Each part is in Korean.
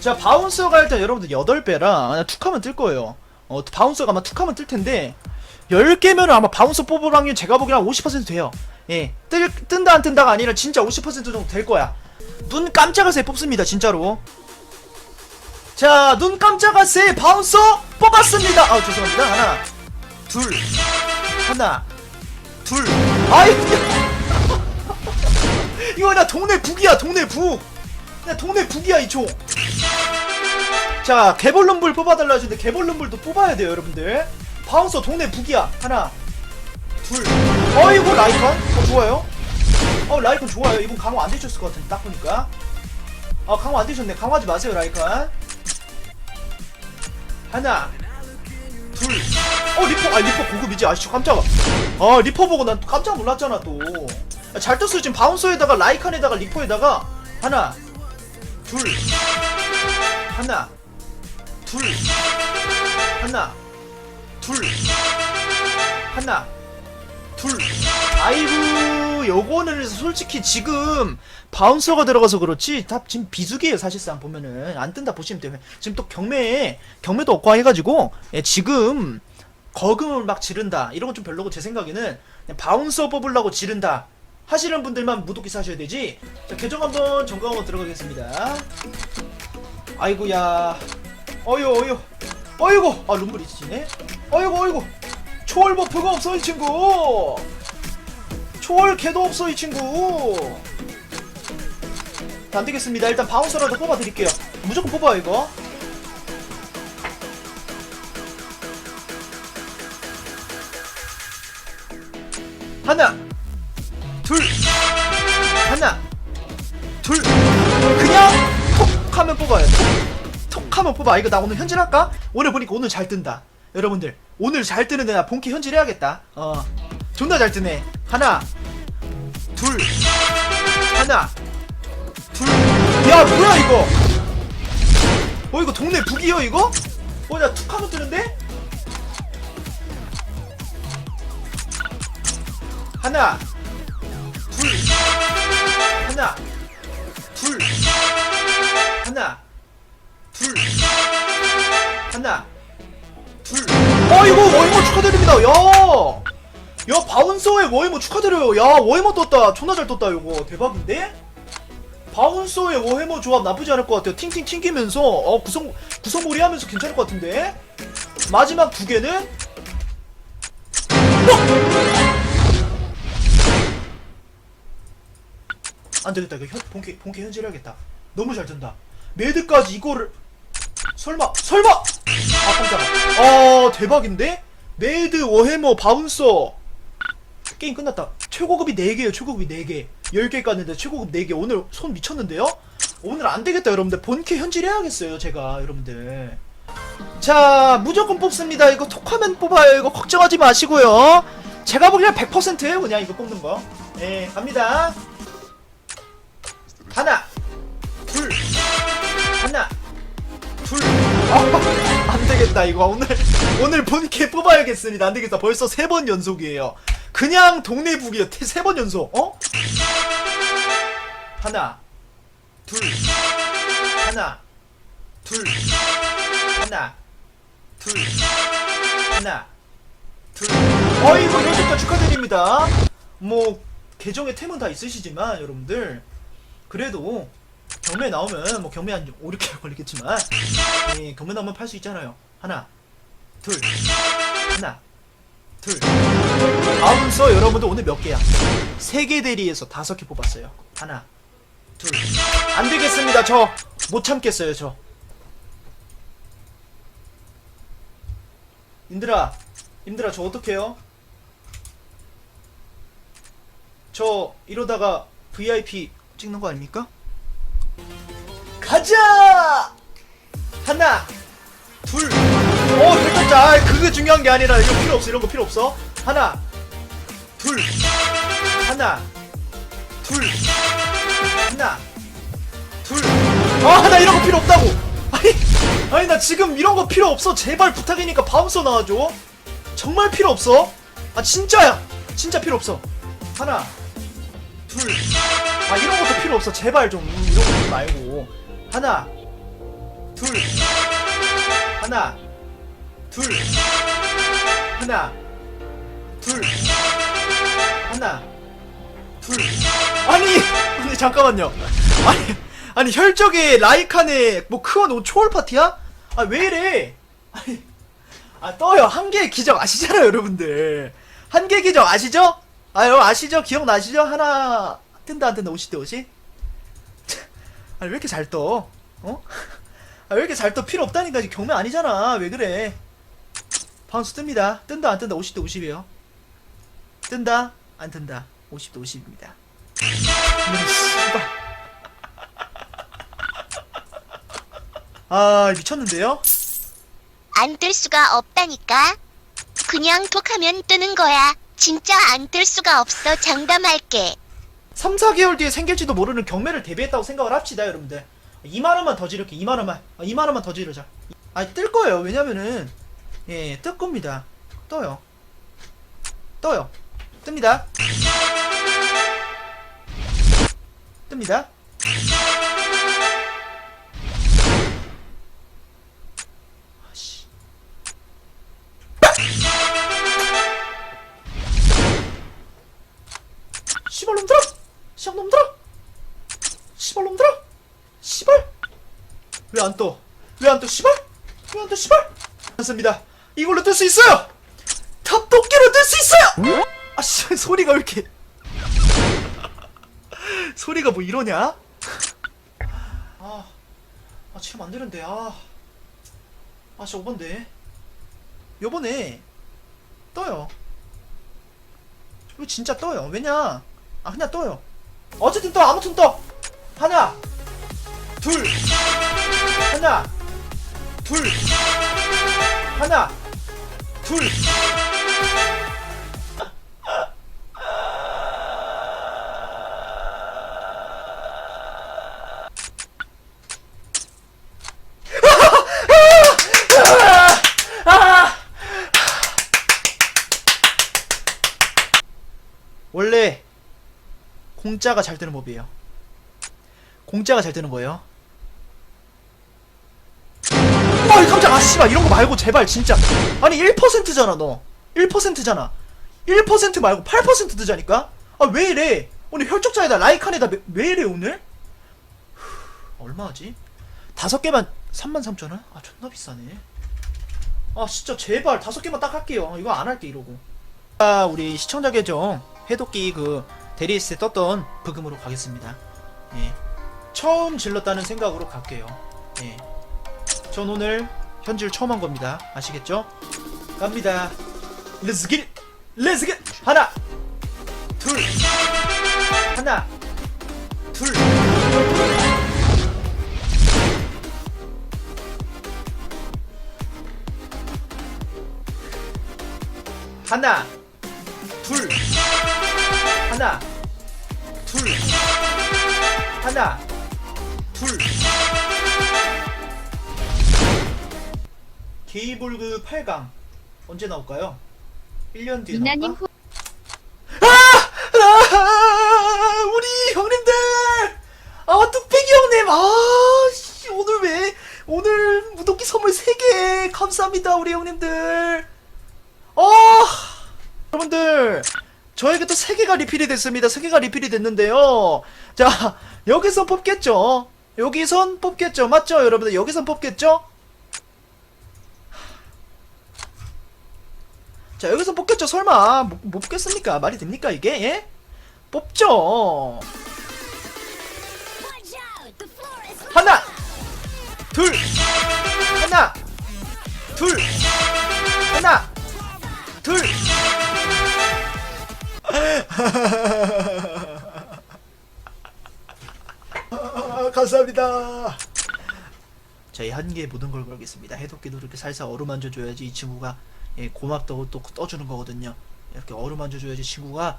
자 바운서가 일단 여러분들 8배라 툭하면 뜰 거예요. 어 바운서가 아마 툭하면 뜰 텐데 10개면은 아마 바운서 뽑을 확률 제가 보기엔 한50% 돼요. 예 뜰, 뜬다 안 뜬다가 아니라 진짜 50% 정도 될 거야. 눈 깜짝할 새 뽑습니다 진짜로. 자 눈 깜짝할 새 바운서 뽑았습니다. 아 죄송합니다. 하나 둘 하나 둘 아이 이거. 나 동네 북이야 동네 북. 야, 동네 북이야 이총 자 개볼rum불 뽑아달라 하시는데 개볼rum불도 뽑아야 돼요 여러분들. 바운서 동네 북이야. 하나 둘. 어이구 라이컨? 어 좋아요. 어 라이컨 좋아요. 이분 강화 안 되셨을 것 같은데 딱 보니까. 아 강화 안 되셨네. 강화하지 마세요 라이컨. 하나 둘어 리퍼 아 리퍼 고급이지. 아씨 깜짝아 아 리퍼 보고 난 깜짝 놀랐잖아 또잘 떴어요. 지금 바운서에다가 라이칸에다가 리퍼에다가. 하나 둘. 하나 둘. 하나. 둘. 하나. 둘. 아이고 요거는 솔직히 지금 바운서가 들어가서 그렇지 다 지금 비수기예요 사실상 보면은. 안 뜬다 보시면 돼요. 지금 또 경매에 경매도 없고 해가지고 예, 지금 거금을 막 지른다. 이런 건 좀 별로고 제 생각에는 바운서 뽑으려고 지른다. 하시는 분들만 무독기 사셔야 되지. 자 계정 한번 점검하고 들어가겠습니다. 아이고야 어휴 어휴. 어이구 아 룸블 있으시네. 어이구 어이구. 초월 버프가 없어 이 친구. 초월 개도 없어 이 친구. 자, 안 되겠습니다. 일단 바운서라도 뽑아 드릴게요. 무조건 뽑아요 이거. 하나 둘 하나 둘. 그냥 톡 하면 뽑아요. 톡, 톡 하면 뽑아. 이거 나 오늘 현질할까? 오늘 보니까 오늘 잘 뜬다. 여러분들 오늘 잘 뜨는데 나 본캐 현질해야겠다. 어 존나 잘 뜨네. 하나 둘 하나 둘야 뭐야 이거? 어 이거 동네 북이요 이거? 어나 툭 하면 뜨는데? 하나 둘 하나 둘 하나 둘 하나 둘 어이구 워이모 축하드립니다. 야 야 바운서의 워이모 축하드려요. 야 워이모 떴다. 존나 잘 떴다 이거. 대박인데? 바운서의 워해머 조합 나쁘지 않을 것 같아요. 팅팅 튕기면서. 어 구성 구성몰이 하면서 괜찮을 것 같은데? 마지막 두 개는? 안 되겠다. 이거 현, 본캐, 본캐 현질해야겠다. 너무 잘 된다. 매드까지 이거를 설마 설마 아 깜짝아. 어 대박인데? 매드 워해머 바운서 게임 끝났다. 최고급이 4개예요. 최고급이 4개. 10개 깠는데 최고급 4개. 오늘 손 미쳤는데요? 오늘 안 되겠다, 여러분들. 본캐 현질 해야겠어요, 제가, 여러분들. 자, 무조건 뽑습니다. 이거 톡하면 뽑아요. 이거 걱정하지 마시고요. 제가 보기엔 100%예요, 그냥 이거 뽑는 거. 네, 갑니다. 하나, 둘. 아, 안 되겠다 이거 오늘 오늘 본캐 뽑아야겠습니다. 안 되겠다. 벌써 세 번 연속이에요. 그냥 동네 북이요. 세 번 연속. 어? 하나, 둘, 하나, 둘, 하나, 둘, 하나, 둘. 어이구 연속다 축하드립니다. 뭐 계정에 템은 다 있으시지만 여러분들 그래도 경매 나오면 뭐 경매 한 5, 6개월 걸리겠지만 예, 경매 나오면 팔 수 있잖아요 하나 둘 하나 둘 바운서 여러분들 오늘 몇 개야? 세 개 대리에서 다섯 개 뽑았어요 하나 둘 안되겠습니다 저 못 참겠어요 저 임들아 임들아 저 어떡해요? 저 이러다가 VIP 찍는 거 아닙니까? 가자! 하나, 둘, 어, 혈전자. 아, 그게 중요한 게 아니라 이거 필요 없어. 이런 거 필요 없어. 하나, 둘, 하나, 둘, 하나, 둘. 아, 나 이런 거 필요 없다고. 아니, 아니 나 지금 이런 거 필요 없어. 제발 부탁이니까 바운서 나와줘. 정말 필요 없어. 아 진짜야. 진짜 필요 없어. 하나, 둘. 아 이런 것도 필요 없어. 제발 좀 음, 이런 거 말고. 하나. 둘. 하나. 둘. 하나. 둘. 하나. 둘. 아니 아니 잠깐만요. 아니 아니 혈적에 라이칸에 뭐 크원 오 초월 파티야? 아 왜 이래? 아니 아 떠요. 한계의 기적 아시잖아요 여러분들. 한계 기적 아시죠? 아 여러분 아시죠? 기억나시죠? 하나 뜬다 안 뜬다 50대 50? 아니 왜 이렇게 잘 떠? 어? 아, 왜 이렇게 잘 떠? 필요 없다니까 지금 경매 아니잖아 왜 그래 바운스 뜹니다 뜬다 안 뜬다 50대 50이에요 뜬다 안 뜬다 50대 50입니다 씨발 아 미쳤는데요? 안 뜰 수가 없다니까. 그냥 톡하면 뜨는 거야. 진짜 안 뜰 수가 없어. 장담할게. 3, 4개월 뒤에 생길지도 모르는 경매를 대비했다고 생각을 합시다, 여러분들. 2만 원만 더 지를게, 2만 원만. 아, 2만 원만 더 지르자. 아, 뜰 거예요. 왜냐면은, 예, 뜰 겁니다. 떠요. 떠요. 뜹니다. 뜹니다. 왜 안 떠? 왜 안 떠? 씨발! 왜 안 떠? 씨발! 않습니다. 이걸로 뜰 수 있어요! 탑도끼로 뜰 수 있어요! 아, 씨, 소리가 왜 이렇게. 소리가 뭐 이러냐? 아, 아, 지금 안 되는데, 아. 아, 진짜 오반데. 요번에, 떠요. 이거 진짜 떠요. 왜냐? 아 그냥 떠요. 어쨌든 떠. 아무튼 떠. 하나, 둘, 하나, 둘, 하나, 둘. 원래 공짜가 잘 되는 법이에요. 공짜가 잘 되는 거예요. 와, 이 깜짝 아 씨발 이런 거 말고 제발 진짜. 아니 1%잖아 너. 1%잖아. 1% 말고 8% 드자니까. 아 왜 이래? 오늘 혈족자에다 라이칸에다 왜, 왜 이래 오늘? 후, 얼마지? 다섯 개만 33,000원? 아 존나 비싸네. 아 진짜 제발 다섯 개만 딱 할게요. 이거 안 할게 이러고. 아, 우리 시청자 계정 해독기 그 대리스에 떴던 부금으로 가겠습니다. 예. 처음 질렀다는 생각으로 갈게요. 예. 전 오늘 현질 처음 한 겁니다. 아시겠죠? 갑니다. Let's get! Let's get it! 하나! 둘! 하나! 둘! 하나! 둘 하나 둘 하나 둘 게이볼그 8강 언제 나올까요? 1년 뒤에 미나님 나올까? 아, 우리 형님들! 아 뚝배기 형님! 아 씨, 오늘 왜 오늘 무독기 선물 3개! 감사합니다 우리 형님들! 아! 여러분들 저에게 또 3개가 리필이 됐습니다. 3개가 리필이 됐는데요. 자 여기서 뽑겠죠? 여기선 뽑겠죠? 맞죠 여러분들? 여기선 뽑겠죠 자 여기서 뽑겠죠 설마. 못, 못 뽑겠습니까? 말이 됩니까 이게? 예? 뽑죠. 하나 둘 하나 둘 하나 둘. 아, 감사합니다. 저희 한개의 모든 걸 걸겠습니다. 해독기도 이렇게 살살 어루만져 줘야지 이 친구가 예, 고맙다고 또 떠주는 거거든요. 이렇게 어루만져 줘야지 친구가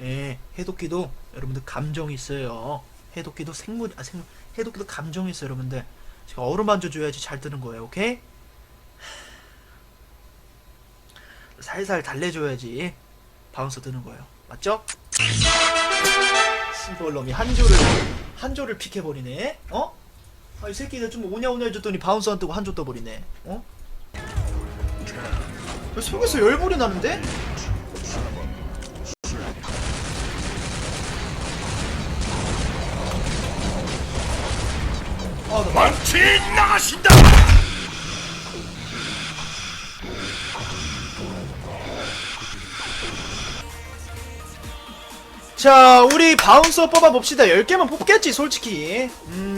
예, 해독기도 여러분들 감정이 있어요. 해독기도 생물 아 생물 해독기도 감정이 있어요, 여러분들. 제가 어루만져 줘야지 잘 뜨는 거예요. 오케이? 살살 달래줘야지 바운스 뜨는 거예요. 맞죠? 시벌놈이 한 조를 한 조를 픽해버리네. 어? 아, 이 새끼들 좀 오냐오냐 해줬더니 바운스 안 뜨고 한조 떠버리네. 어? 야, 속에서 열불이 나는데? 아, 나 말. 망치 나가신다. 자, 우리 바운서 뽑아봅시다. 10개만 뽑겠지, 솔직히. 음,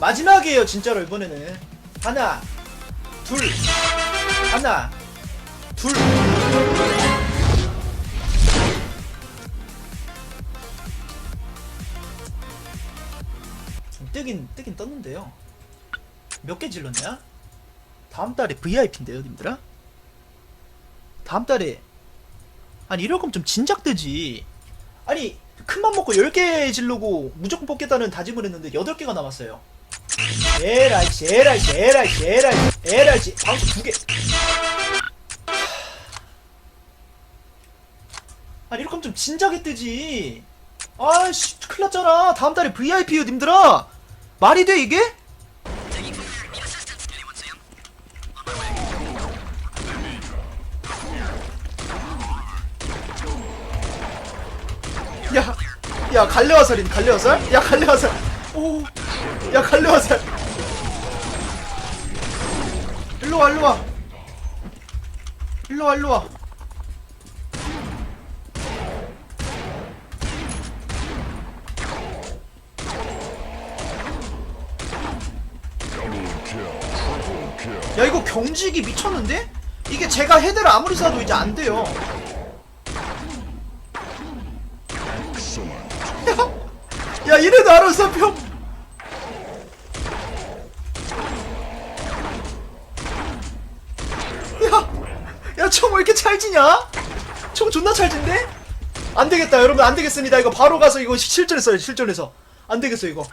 마지막이에요, 진짜로, 이번에는. 하나, 둘, 하나, 둘. 뜨긴, 뜨긴 떴는데요. 몇 개 질렀냐? 다음 달에 VIP인데요, 님들아? 다음 달에. 아니, 이럴 거면 좀 진작 되지. 아니 큰맘 먹고 10개 질르고 무조건 뽑겠다는 다짐을 했는데 8개가 남았어요 에라이씨 에라이씨 에라이씨 에라이씨 에라이씨. 방수 2개. 아니 이럴 거면 좀 진작에 뜨지. 아씨 큰일 났잖아. 다음 달에 VIP요 님들아. 말이 돼 이게? 야, 야 갈래화살인 갈래화살? 야 갈래화살. 오, 야 갈래화살. 일로 와, 일로 와. 일로 와, 일로 와. 야 이거 경직이 미쳤는데? 이게 제가 헤드를 아무리 쏴도 이제 안 돼요. 야 이래도 알아서 평 총왜 이렇게 찰지냐? 총 존나 찰진데? 안 되겠다, 여러분, 안 되겠습니다. 이거 바로 가서 이거 시- 실전에 써요, 실전에서. 안 되겠어, 이거.